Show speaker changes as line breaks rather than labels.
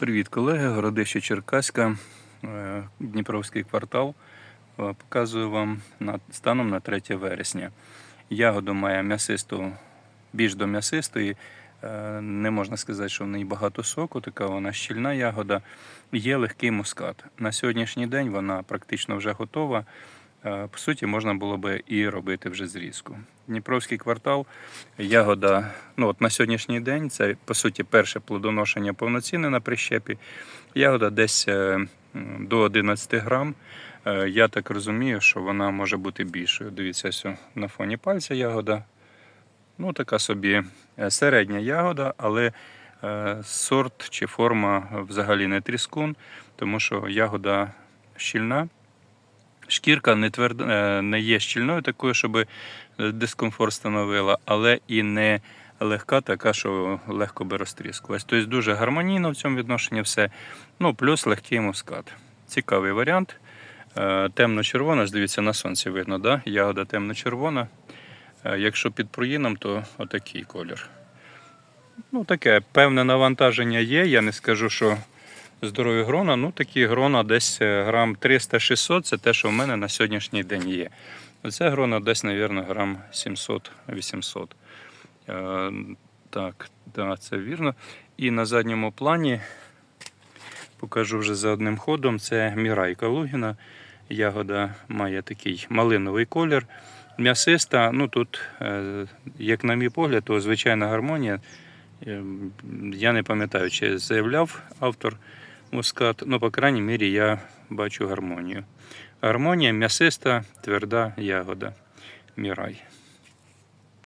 Привіт, колеги. Городище Черкаська, е, Дніпровський квартал. Е, Показую вам станом на 3 вересня. Ягоду має м'ясисту, більш до м'ясистої. Е, Не можна сказати, що в неї багато соку, така вона щільна ягода. Є легкий мускат. На сьогоднішній день вона практично вже готова. Е, По суті, можна було би і робити вже зрізку. Дніпровський квартал, ягода, ну от на сьогоднішній день це по суті перше плодоношення повноцінне на прищепі. Ягода десь е, до 11 грам. Е, Я так розумію, що вона може бути більшою. Дивіться, ось на фоні пальця ягода. Ну, така собі середня ягода, але сорт чи форма взагалі не тріскун, тому що ягода щільна. Шкірка не, тверд... е, не є щільною такою, щоб е, дискомфорт становила, але і не легка, така, що легко би розтріскувалась. Тобто дуже гармонійно в цьому відношенні все. Ну, плюс легкий мускат. Цікавий варіант. Е, Темно-червона, ж дивіться, на сонці видно, да? ягода темно-червона. Якщо під пруїном, то отакий колір. Ну, таке певне навантаження є. Я не скажу, що здорові грона. Ну, такі грона десь е, грам 300-600 це те, що в мене на сьогоднішній день є. Оце грона десь, мабуть, грам 700-800. Е, так, да, це вірно. І на задньому плані покажу вже за одним ходом. Це Мірайка Лугіна. Ягода має такий малиновий колір. М'ясиста, ну тут, е, як на мій погляд, то звичайна гармонія. Е, Я не пам'ятаю, чи заявляв автор мускат, ну, по крайній мірі, я бачу гармонію. Гармонія м'ясиста, тверда ягода. Мірай.